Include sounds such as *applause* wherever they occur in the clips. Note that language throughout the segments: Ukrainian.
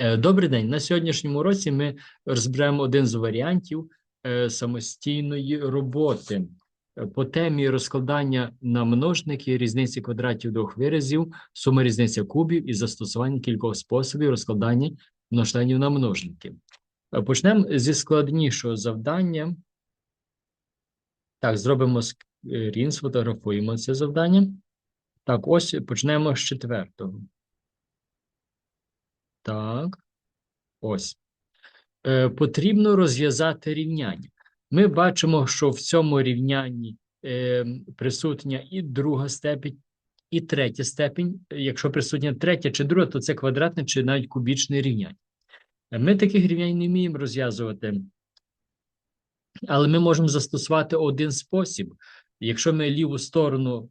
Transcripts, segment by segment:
Е, Добрий день. На сьогоднішньому уроці ми розберемо один з варіантів е, самостійної роботи Е, по темі розкладання на множники різниці квадратів двох виразів, сума різниця кубів і застосування кількох способів розкладання множників на множники. Почнемо зі складнішого завдання. Так, зробимо скрін, сфотографуємо це завдання. Так, ось почнемо з четвертого. Так. Ось. Е, потрібно розв'язати рівняння. Ми бачимо, що в цьому рівнянні е, присутня і друга степень, і третя степень. Якщо присутня третя чи друга, то це квадратне чи навіть кубічне рівняння. Е, Ми таких рівнянь не вміємо розв'язувати, але ми можемо застосувати один спосіб. Якщо ми ліву сторону е,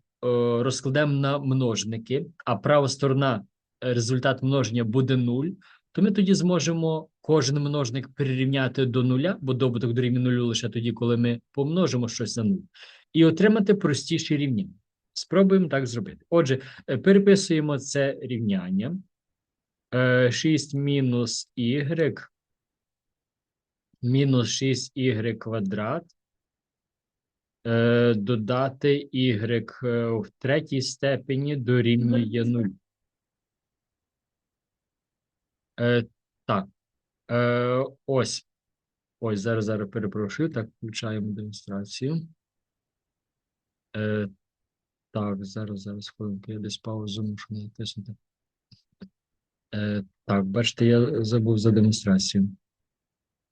розкладемо на множники, а права сторона результат множення буде 0, то ми тоді зможемо кожен множник прирівняти до нуля, бо добуток дорівнює нулю лише тоді, коли ми помножимо щось на нуль, і отримати простіші рівняння. Спробуємо так зробити. Отже, е, переписуємо це рівняння. Е, 6 мінус y мінус 6y квадрат е, додати y е, в третій степені дорівнює 0. Е, так. Е, ось. Ось, зараз, зараз перепрошую. Так, включаємо демонстрацію. Е, так, зараз, зараз, хвилинку, я десь паузу мушу натиснути. Е, так, бачите, я забув за демонстрацію.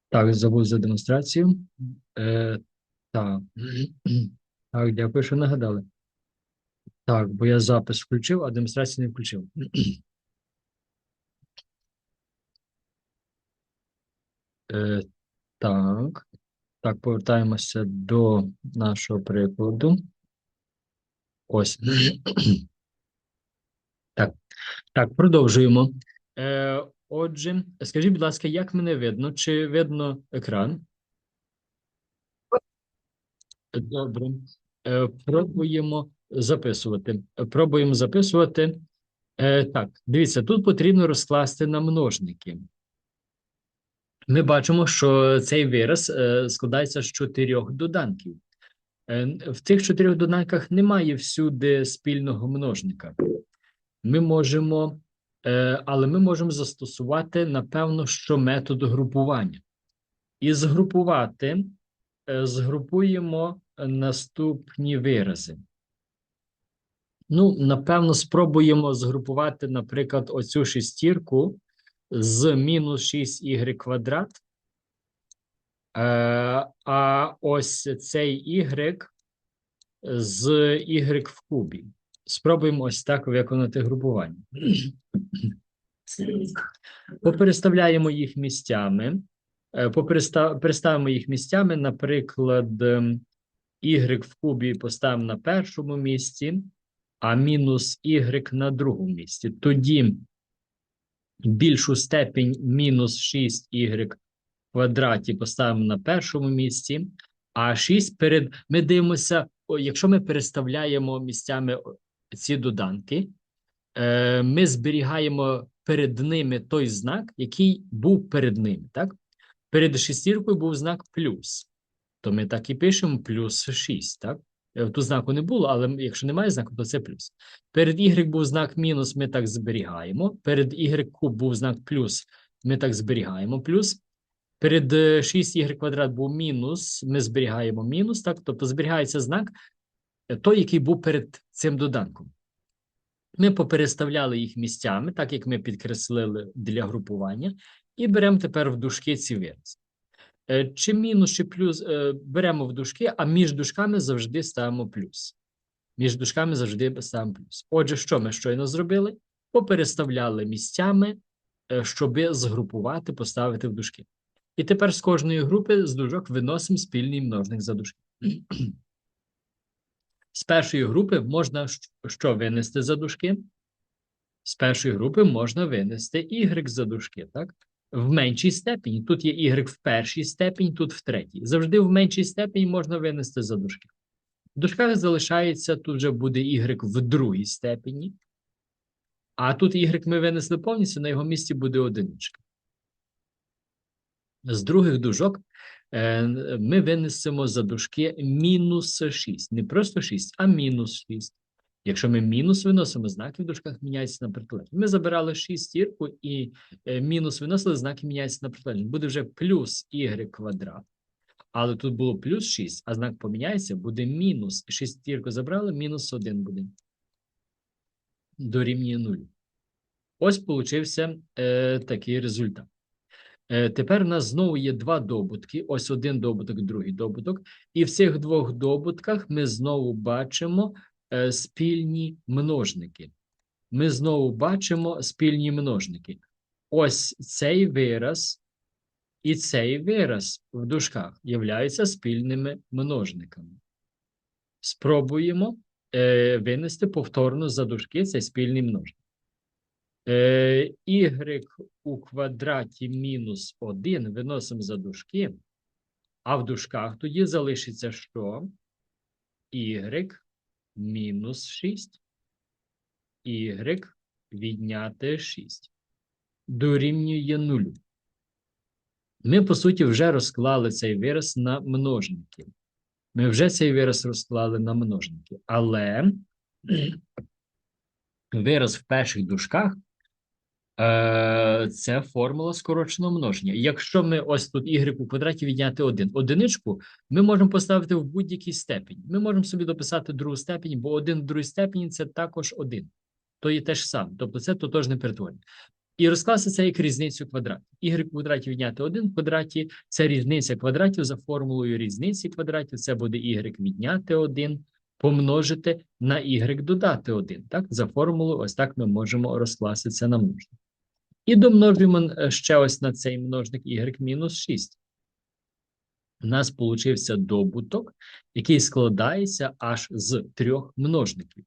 Так, забув за демонстрацію. Е, так. *clears throat* Так, дякую, що нагадали. Так, бо я запис включив, а демонстрацію не включив. *clears throat* Е, так. Так, повертаємося до нашого прикладу. Ось. *clears throat* Так, так, продовжуємо. Е, отже, скажіть, будь ласка, як мене видно? Чи видно екран? Добре. Е, пробуємо записувати. Пробуємо записувати. Е, так, дивіться, тут потрібно розкласти на множники. Ми бачимо, що цей вираз е, складається з чотирьох доданків. Е, в цих чотирьох доданках немає всюди спільного множника. Ми можемо, е, але ми можемо застосувати, напевно, що метод групування. І згрупувати, згрупуємо наступні вирази. Ну, напевно, спробуємо згрупувати, наприклад, оцю шестірку з мінус 6y квадрат. Е, а ось цей y з y в кубі. Спробуємо ось так виконати групування. Попереставляємо їх місцями. Е, Переставимо їх місцями, наприклад, y в кубі поставимо на першому місці, а мінус y на другому місці. Тоді більшу степінь мінус 6y квадраті поставимо на першому місці, а 6 перед. Ми дивимося, якщо ми переставляємо місцями ці доданки, е, ми зберігаємо перед ними той знак, який був перед ними. Так? Перед шестіркою був знак плюс. То ми так і пишемо плюс 6. Так? Е, Тут знаку не було, але якщо немає знаку, то це плюс. Перед y був знак мінус, ми так зберігаємо. Перед y куб був знак плюс, ми так зберігаємо плюс. Перед е, 6y квадрат був мінус, ми зберігаємо мінус, так? Тобто зберігається знак е, той, який був перед цим доданком. Ми попереставляли їх місцями, так як ми підкреслили для групування, і беремо тепер в дужки ці вирази. Е, Чи мінус, чи плюс е, беремо в дужки, а між дужками завжди ставимо плюс. Між дужками завжди ставимо плюс. Отже, що ми щойно зробили? Попереставляли місцями, е, щоби згрупувати, поставити в дужки. І тепер з кожної групи з дужок виносимо спільний множник за дужки. З першої групи можна що винести за дужки? З першої групи можна винести y за дужки, так? В меншій степені. Тут є y в першій степені, тут в третій. Завжди в меншій степені можна винести за дужки. В дужках залишається, тут вже буде y в другій степені. А тут y ми винесли повністю, на його місці буде одиничка. З других дужок е, ми винесемо за дужки мінус 6. Не просто 6, а мінус 6. Якщо ми мінус виносимо, знаки в дужках міняються на протилежні. Ми забирали шістірку і е, мінус виносили, знаки міняються на протилежні. Буде вже плюс y квадрат. Але тут було плюс 6, а знак поміняється, буде мінус. Шістірку забрали, мінус 1 буде. Дорівнює 0. Ось получився е, такий результат. Е, тепер у нас знову є два добутки. Ось один добуток, другий добуток. І в цих двох добутках ми знову бачимо спільні множники. Ми знову бачимо спільні множники. Ось цей вираз і цей вираз в дужках являються спільними множниками. Спробуємо е, винести повторно за дужки цей спільний множник. Е, y у квадраті мінус 1 виносимо за дужки, а в дужках тоді залишиться що? y мінус 6. y відняти 6. Дорівнює 0. Ми, по суті, вже розклали цей вираз на множники. Ми вже цей вираз розклали на множники. Але *clears throat* вираз в перших дужках це формула скороченого множення. Якщо ми ось тут y у квадраті відняти 1, одиничку ми можемо поставити в будь-який степень. Ми можемо собі дописати другу степень, бо один в другій степені це також один. То є те ж саме. Тобто це тотожне перетворення. І розкласти це як різницю квадратів. Y в квадраті відняти 1 в квадраті це різниця квадратів за формулою різниці квадратів. Це буде y відняти 1 помножити на y додати 1. Так, за формулою, ось так ми можемо розкласти це на множник. І домножуємо е, ще ось на цей множник y мінус 6. У нас получився добуток, який складається аж з трьох множників.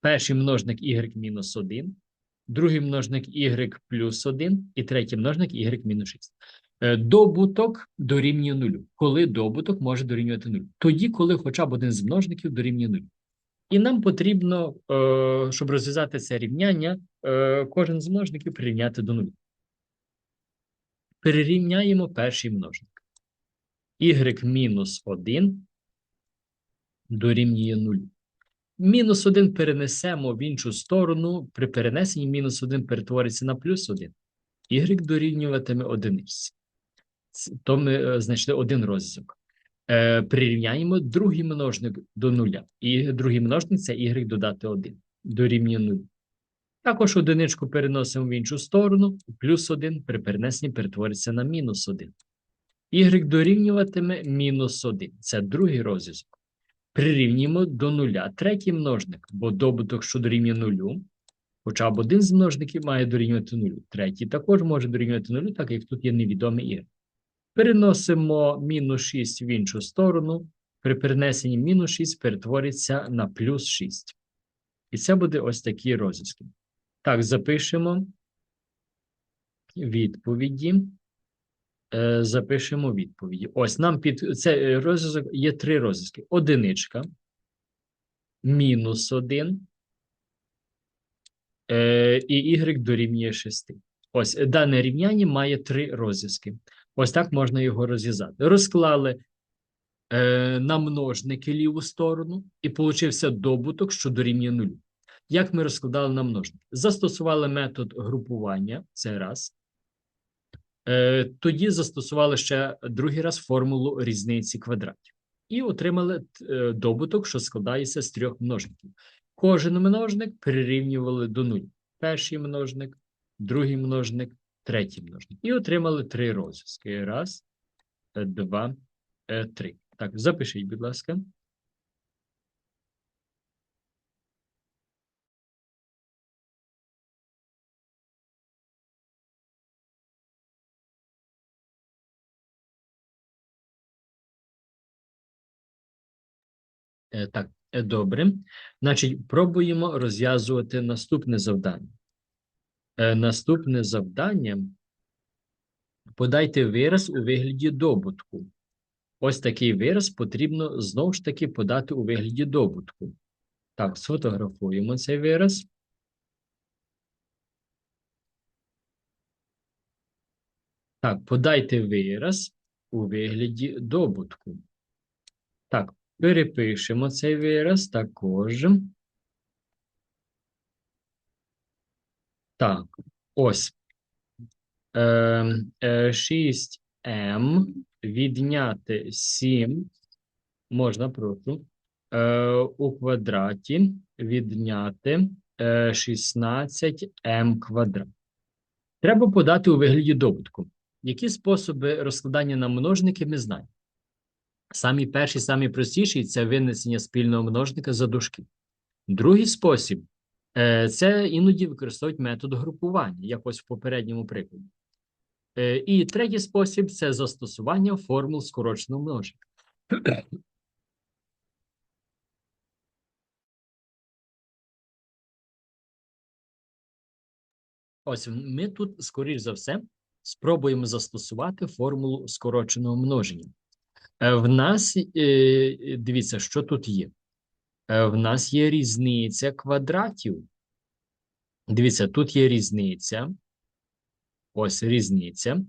Перший множник y мінус 1, другий множник y плюс 1 і третій множник y мінус 6. Е, добуток дорівнює нулю. Коли добуток може дорівнювати нулю? Тоді, коли хоча б один з множників дорівнює нулю. І нам потрібно, е, щоб розв'язати це рівняння, е, кожен з множників прирівняти до нуля. Перерівняємо перший множник. y мінус 1 дорівнює 0. Мінус 1 перенесемо в іншу сторону. При перенесенні мінус 1 перетвориться на плюс 1. Y дорівнюватиме одиниці. То ми знайшли один розв'язок. Е, Прирівняємо другий множник до нуля. І другий множник це y додати 1. Дорівнює 0. Також одиничку переносимо в іншу сторону. Плюс 1 при перенесенні перетвориться на мінус 1. Y дорівнюватиме мінус 1. Це другий розв'язок. Прирівнюємо до нуля третій множник, бо добуток, що дорівнює нулю, хоча б один з множників має дорівнювати нулю. Третій також може дорівнювати нулю, так як тут є невідомий y. Переносимо мінус 6 в іншу сторону. При перенесенні мінус 6 перетвориться на плюс 6. І це буде ось такі розв'язки. Так, запишемо відповіді. Е, запишемо відповіді. Ось нам під це розв'язок є три розв'язки: одиничка, мінус 1 е, і y дорівнює 6. Ось дане рівняння має три розв'язки. Ось так можна його розв'язати. Розклали е, на множники ліву сторону, і получився добуток, що дорівнює нулю. Як ми розкладали на множники? Застосували метод групування, це раз. Е, Тоді застосували ще другий раз формулу різниці квадратів. І отримали е, добуток, що складається з трьох множників. Кожен множник перерівнювали до нуля. Перший множник, другий множник, третій множник. І отримали три розв'язки. Раз, е, два, е, три. Так, запишіть, будь ласка. Е, так, добре. Значить, пробуємо розв'язувати наступне завдання. Наступне завдання подайте вираз у вигляді добутку. Ось такий вираз потрібно знову ж таки подати у вигляді добутку. Так, сфотографуємо цей вираз. Так, подайте вираз у вигляді добутку. Так, перепишемо цей вираз також. Так, ось. Е, е, 6m відняти 7 можна прошу. Е, у квадраті відняти е, 16m квадрат. Треба подати у вигляді добутку. Які способи розкладання на множники ми знаємо? Самий перший, самий простіший це винесення спільного множника за дужки. Другий спосіб це іноді використовують метод групування, як ось в попередньому прикладі. Е, І третій спосіб це застосування формул скороченого множника. Ось ми тут, скоріш за все, спробуємо застосувати формулу скороченого множення. Е, В нас, е, дивіться, що тут є. Е, В нас є різниця квадратів. Дивіться, тут є різниця. Ось різниця.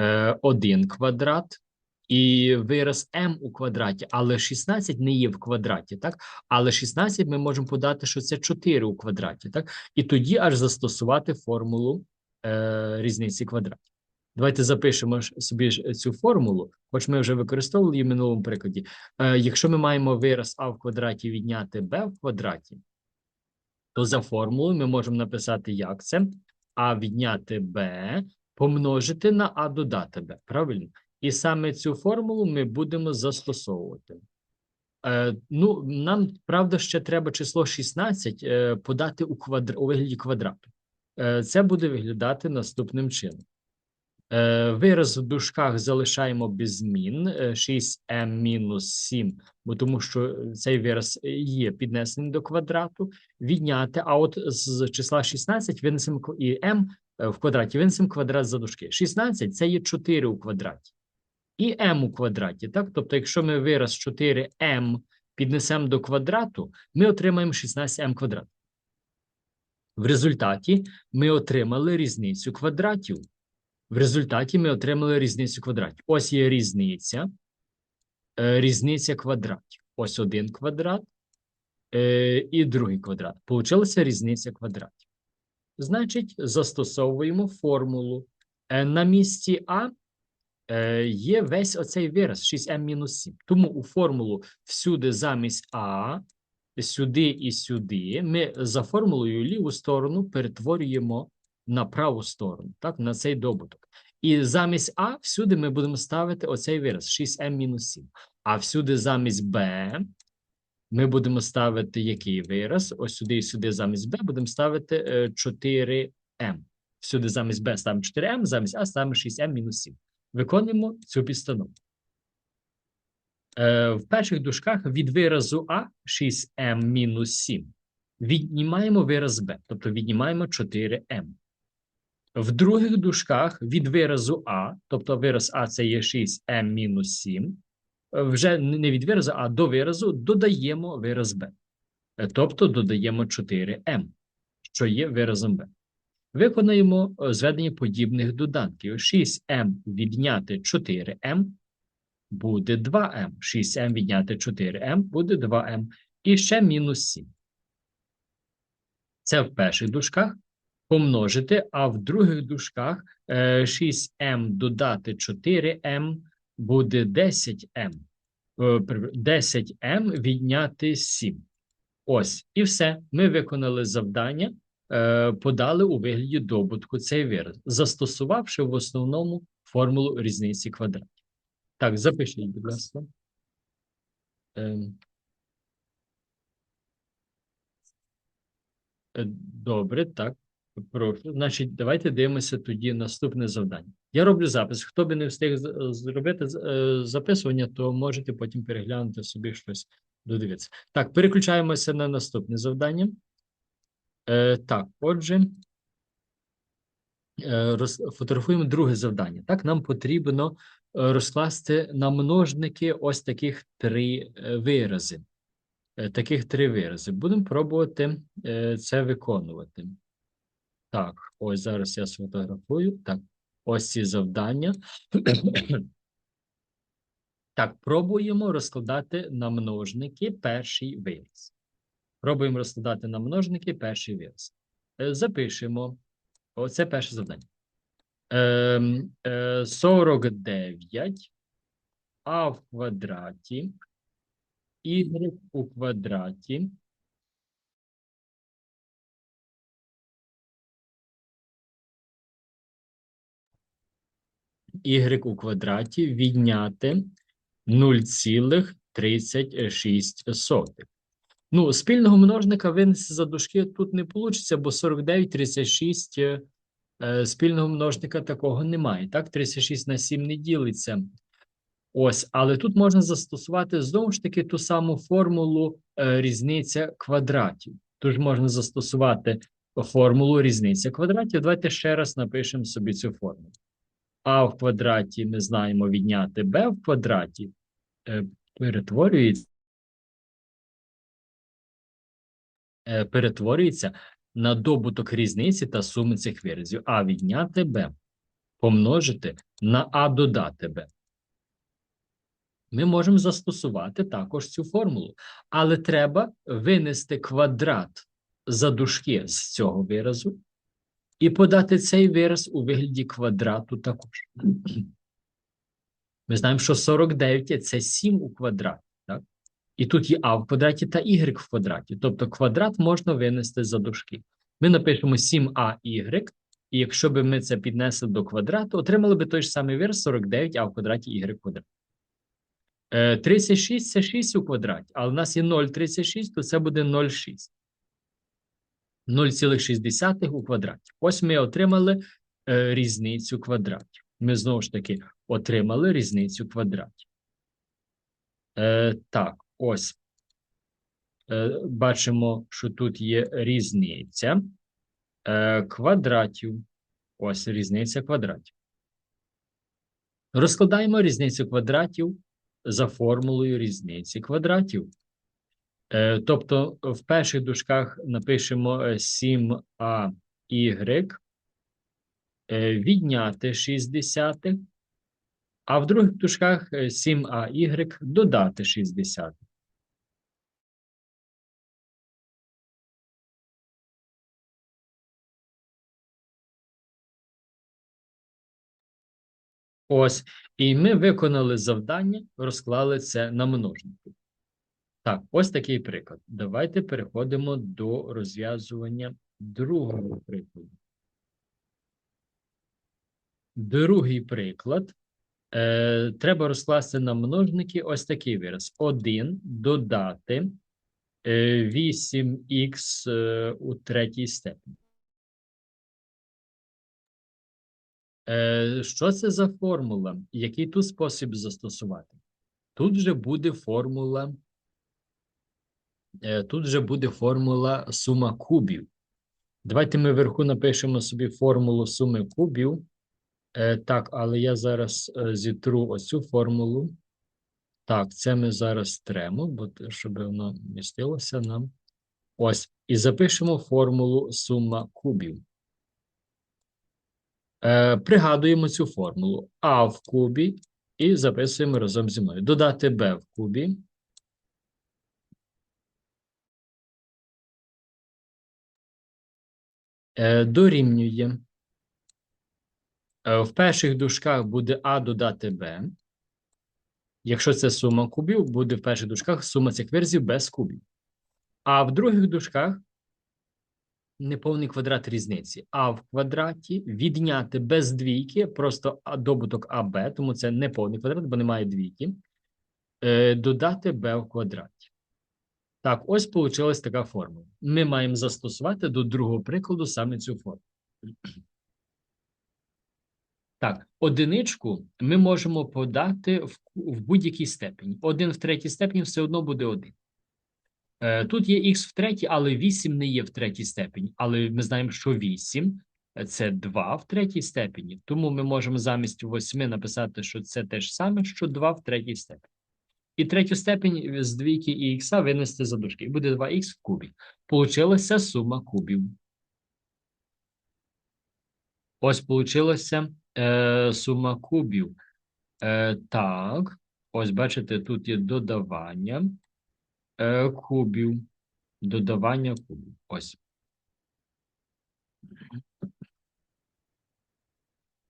Е, 1 квадрат і вираз m у квадраті, але 16 не є в квадраті, так? Але 16 ми можемо подати, що це 4 у квадраті, так? І тоді аж застосувати формулу е, різниці квадратів. Давайте запишемо собі цю формулу, хоч ми вже використовували її в минулому прикладі. Е, якщо ми маємо вираз а в квадраті відняти b в квадраті, то за формулою ми можемо написати, як це а відняти b помножити на а додати b. Правильно? І саме цю формулу ми будемо застосовувати. Е, ну, нам, правда, ще треба число 16 е, подати у, квадр... у вигляді квадрату. Це буде виглядати наступним чином. Е, вираз в дужках залишаємо без змін. е, 6m мінус 7, бо тому що цей вираз є піднесений до квадрату. Відняти, а от з числа 16 винесемо і m е, в квадраті, винесемо квадрат за дужки. 16 – це є 4 у квадраті. І m у квадраті, так? Тобто, якщо ми вираз 4m піднесемо до квадрату, ми отримаємо 16m квадрат. В результаті ми отримали різницю квадратів. В результаті ми отримали різницю квадратів. Ось є різниця. е, Різниця квадратів. Ось один квадрат е, і другий квадрат. Получилася різниця квадратів. Значить, застосовуємо формулу. Е, На місці А є весь оцей вираз 6m-7. Тому у формулу всюди замість А, сюди і сюди, ми за формулою ліву сторону перетворюємо на праву сторону, так, на цей добуток. І замість А всюди ми будемо ставити оцей вираз 6m-7. А всюди замість Б ми будемо ставити який вираз? Ось сюди і сюди замість Б будемо ставити е, 4m. Всюди замість Б ставимо 4m, замість А ставимо 6m-7. Виконуємо цю підстанову. Е, в перших дужках від виразу А 6m-7 віднімаємо вираз Б, тобто віднімаємо 4m. В других дужках від виразу А, тобто вираз А це є 6m-7, е, вже не від виразу, а до виразу додаємо вираз Б. Тобто додаємо 4m, що є виразом Б. Виконаємо е, зведення подібних доданків. 6m відняти 4m буде 2m. 6m відняти 4m буде 2m. І ще мінус 7. Це в перших дужках помножити, а в других дужках е, 6m додати 4m буде 10m. Е, 10m відняти 7. Ось, і все. Ми виконали завдання, е, подали у вигляді добутку цей вираз, застосувавши в основному формулу різниці квадратів. Так, запишіть, будь ласка. Ем. Е, Добре, так. Прошу. Значить, давайте дивимося тоді наступне завдання. Я роблю запис. Хто би не встиг зробити е, записування, то можете потім переглянути собі щось додивитися. Так, переключаємося на наступне завдання. Е, так, отже, е, роз, фотографуємо друге завдання. Так, нам потрібно е, розкласти на множники ось таких три вирази. Таких три вирази. Будемо пробувати це виконувати. Так, ось зараз я сфотографую. Так, ось ці завдання. Так, пробуємо розкладати на множники перший вираз. Пробуємо розкладати на множники перший вираз. Е, Запишемо. Оце перше завдання. Ем, е, 49 а в квадраті, y у квадраті. Y у квадраті відняти 0,36. Ну, спільного множника винести за дужки тут не вийде, бо 49, 36 е, е, спільного множника такого немає. Так, 36 на 7 не ділиться. Ось, але тут можна застосувати знову ж таки ту саму формулу е, різниця квадратів. Тож можна застосувати формулу різниця квадратів. Давайте ще раз напишемо собі цю формулу. А в квадраті ми знаємо відняти b в квадраті е, перетворюється, е, перетворюється на добуток різниці та суми цих виразів. А відняти b помножити на а додати b. Ми можемо застосувати також цю формулу, але треба винести квадрат за дужки з цього виразу і подати цей вираз у вигляді квадрату також. Ми знаємо, що 49 це 7 у квадраті. Так? І тут є а в квадраті та y в квадраті. Тобто квадрат можна винести за дужки. Ми напишемо 7а y, і якщо б ми це піднесли до квадрату, отримали б той ж самий вираз 49 а в квадраті y в квадраті. 36 е, це 6 у квадраті, але в нас є 0,36, то це буде 0,6. 0,6 у квадраті. Ось ми отримали е, різницю квадратів. Ми знову ж таки отримали різницю квадратів. Е, Так, ось. Е, Бачимо, що тут є різниця е, квадратів. Ось різниця квадратів. Розкладаємо різницю квадратів за формулою різниці квадратів. Е, тобто в перших дужках напишемо 7 а y е, відняти 60, а в других дужках 7 а y додати 60. Ось, і ми виконали завдання, розклали це на множники. Так, ось такий приклад. Давайте переходимо до розв'язування другого прикладу. Другий приклад. Е, Треба розкласти на множники ось такий вираз. 1 додати 8х е, е, у третій степені. Е, Що це за формула? Який тут спосіб застосувати? Тут вже буде формула. Е, тут вже буде формула сума кубів. Давайте ми вверху напишемо собі формулу суми кубів. Е, Так, але я зараз е, зітру оцю формулу. Так, це ми зараз тремо, бо щоб воно містилося нам. Ось. І запишемо формулу сума кубів. Е, Пригадуємо цю формулу А в кубі і записуємо разом зі мною. Додати Б в кубі. Дорівнює. Е, в перших дужках буде А додати Б. Якщо це сума кубів, буде в перших дужках сума цих версій без кубів. А в других дужках неповний квадрат різниці. А в квадраті відняти без двійки, просто добуток АБ, тому це не повний квадрат, бо немає двійки. Е, додати Б в квадраті. Так, ось вийшла така формула. Ми маємо застосувати до другого прикладу саме цю форму. Так, одиничку ми можемо подати в, в будь-якій степені. Один в третій степені все одно буде один. Е, тут є х в третій, але 8 не є в третій степені. Але ми знаємо, що 8 це 2 в третій степені. Тому ми можемо замість 8 написати, що це те ж саме, що 2 в третій степені. І третю степень з двійки і х винести за дужки. Буде 2х в кубі. Получилася сума кубів. Ось получилася е, сума кубів. Е, так, ось бачите, тут є додавання е, кубів. Додавання кубів. Ось.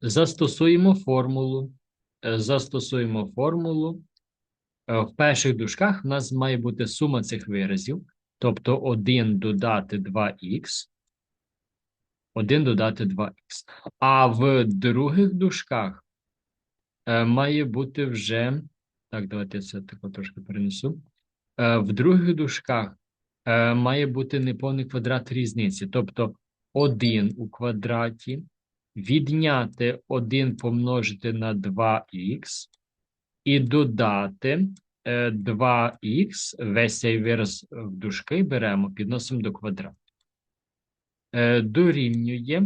Застосуємо формулу. Е, Застосуємо формулу. Е, В перших дужках в нас має бути сума цих виразів, тобто 1 додати 2х, 1 додати 2х. А в других дужках е, має бути вже. Так, давайте я це тако трошки перенесу. Е, В других дужках має бути неповний квадрат різниці, тобто 1 у квадраті, відняти 1 помножити на 2х і додати е, 2х, весь цей вираз в дужки беремо, підносимо до квадрату. Е, Дорівнює.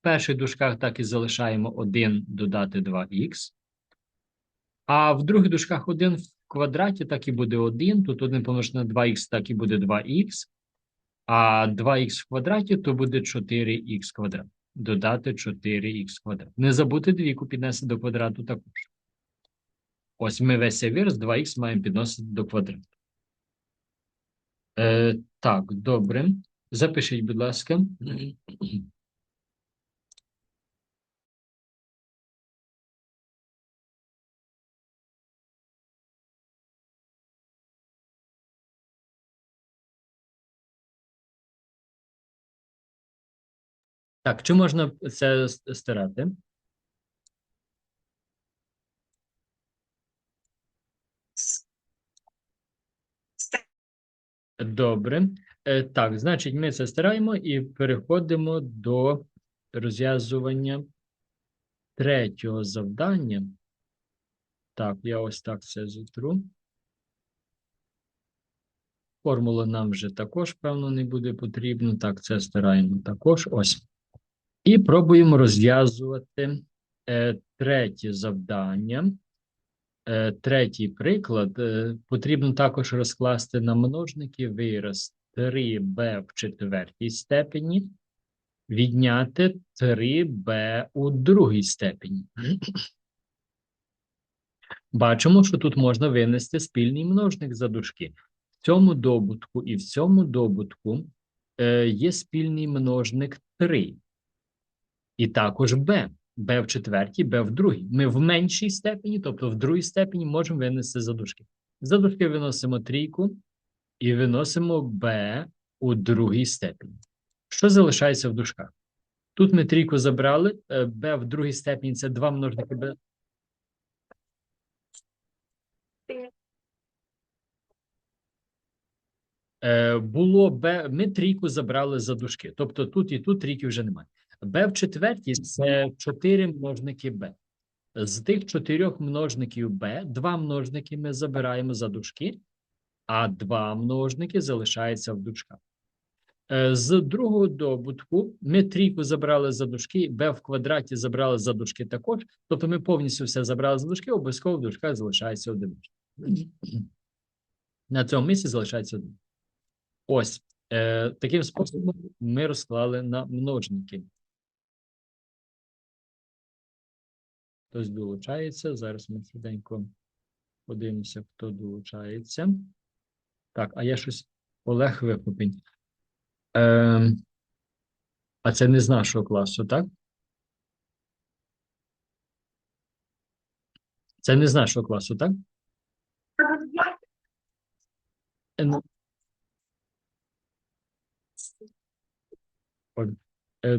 В перших дужках так і залишаємо 1 додати 2х. А в других дужках 1 в квадраті так і буде 1. Тут 1 помножити на 2х, так і буде 2х. А 2х в квадраті то буде 4х квадрат. Додати 4х квадрат. Не забути двійку піднести до квадрату також. Ось ми весь цей вираз 2х маємо підносити до квадрату. Е, так, добре. Запишіть, будь ласка. Так, чи можна це стирати? Добре. Е, так, значить, ми це стираємо і переходимо до розв'язування третього завдання. Так, я ось так це затру. Формула нам вже також, певно, не буде потрібно. Так, це стираємо також. Ось. І пробуємо розв'язувати е, третє завдання. Е, третій приклад. Е, потрібно також розкласти на множники вираз 3b в четвертій степені, відняти 3b у другій степені. Бачимо, що тут можна винести спільний множник за дужки. В цьому добутку і в цьому добутку е, є спільний множник 3. І також b. b в четвертій, b в другій. Ми в меншій степені, тобто в другій степені, можемо винести за дужки. За дужки виносимо трійку і виносимо b у другій степені. Що залишається в дужках? Тут ми трійку забрали, е, b в другій степені це 2 множники b. Е, було Б, ми трійку забрали за дужки. Тобто тут і тут трійки вже немає. Б в четвертій це 4 множники Б. З тих чотирьох множників Б, два множники ми забираємо за дужки, а два множники залишаються в дужках. Е, З другого добутку ми трійку забрали за дужки, Б в квадраті забрали за дужки також. Тобто ми повністю все забрали за дужки, обов'язково в дужках залишається один. На цьому місці залишається один. Ось е, таким способом ми розклали на множники. Хтось долучається. Зараз ми швиденько подивимося, хто долучається. Так, а я щось Олег Вихопень. Е, а це не з нашого класу, так? Це не з нашого класу, так? Е,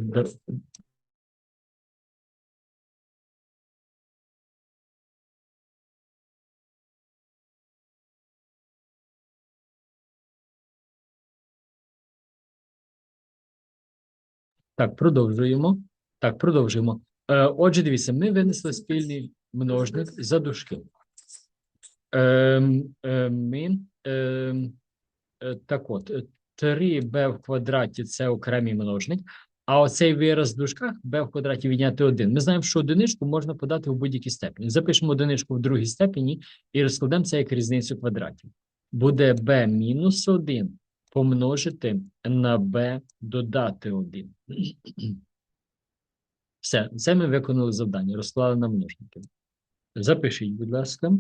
Так, продовжуємо. Так, продовжуємо. Е, отже, дивіться, ми винесли спільний множник за дужки. Ем, е, ми, ем, е, так от, 3b в квадраті – це окремий множник, а оцей вираз в дужках b в квадраті відняти 1. Ми знаємо, що одиничку можна подати в будь-якій степені. Запишемо одиничку в другій степені і розкладемо це як різницю квадратів. Буде b мінус 1 помножити на b додати 1. *clears throat* Все, це ми виконали завдання, розклали на множники. Запишіть, будь ласка.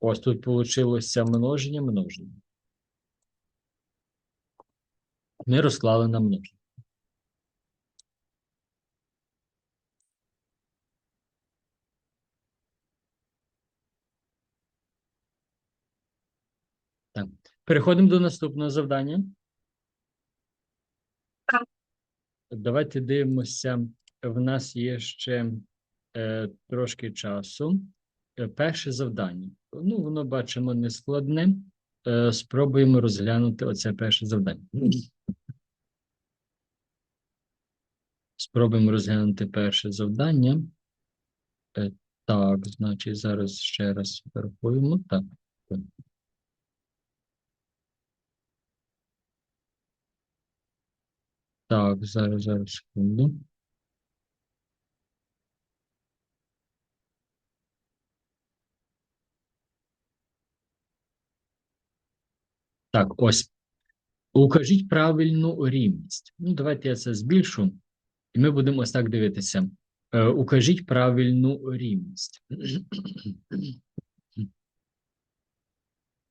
Ось тут вийшло множення, множення. Ми розклали на множення. Так. Переходимо до наступного завдання. Давайте дивимося. В нас є ще е, трошки часу. Е, перше завдання. Ну, воно бачимо не складне. Е, спробуємо розглянути оце перше завдання. Спробуємо розглянути перше завдання. Е, так, значить, зараз ще раз порахуємо. Так. Так, зараз, зараз, секунду. Так, ось. Укажіть правильну рівність. Ну, давайте я це збільшу, і ми будемо ось так дивитися. Е, укажіть правильну рівність.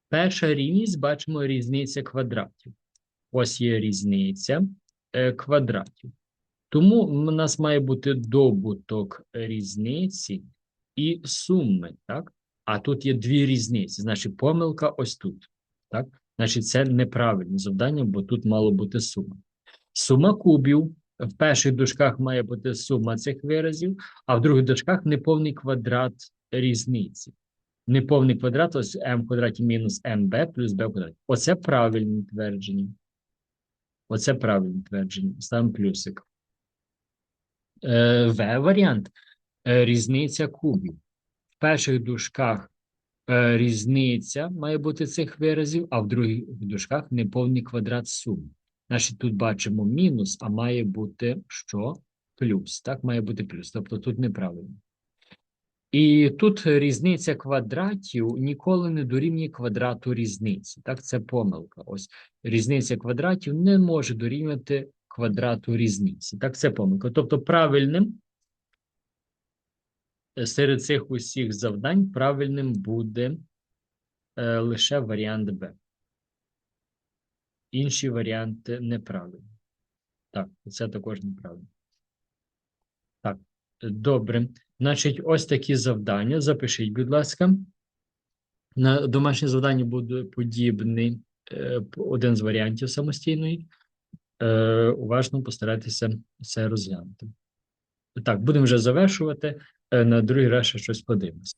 Перша рівність бачимо різниця квадратів. Ось є різниця квадратів. Тому у нас має бути добуток різниці і суми, так? А тут є дві різниці. Значить, помилка ось тут. Так? Значить, це неправильне завдання, бо тут мало бути сума. Сума кубів. В перших дужках має бути сума цих виразів, а в других дужках неповний квадрат різниці. Неповний квадрат ось m в квадраті мінус mb плюс b в квадраті. Оце правильне твердження. Оце правильне твердження. Ставимо плюсик. Е, В варіант. Е, Різниця кубів. В перших дужках е, різниця має бути цих виразів, а в других дужках неповний квадрат суми. Значить, тут бачимо мінус, а має бути що? Плюс. Так, має бути плюс. Тобто тут неправильно. І тут різниця квадратів ніколи не дорівнює квадрату різниці. Так, це помилка. Ось різниця квадратів не може дорівнювати квадрату різниці. Так, це помилка. Тобто, правильним е, серед цих усіх завдань правильним буде е, лише варіант Б. Інші варіанти неправильні. Так, це також неправильно. Так, добре. Значить, ось такі завдання. Запишіть, будь ласка. На домашнє завдання буде подібний е, один з варіантів самостійної. Е, уважно постарайтеся це розглянути. Так, будемо вже завершувати. Е, на другий раз ще щось подивимося.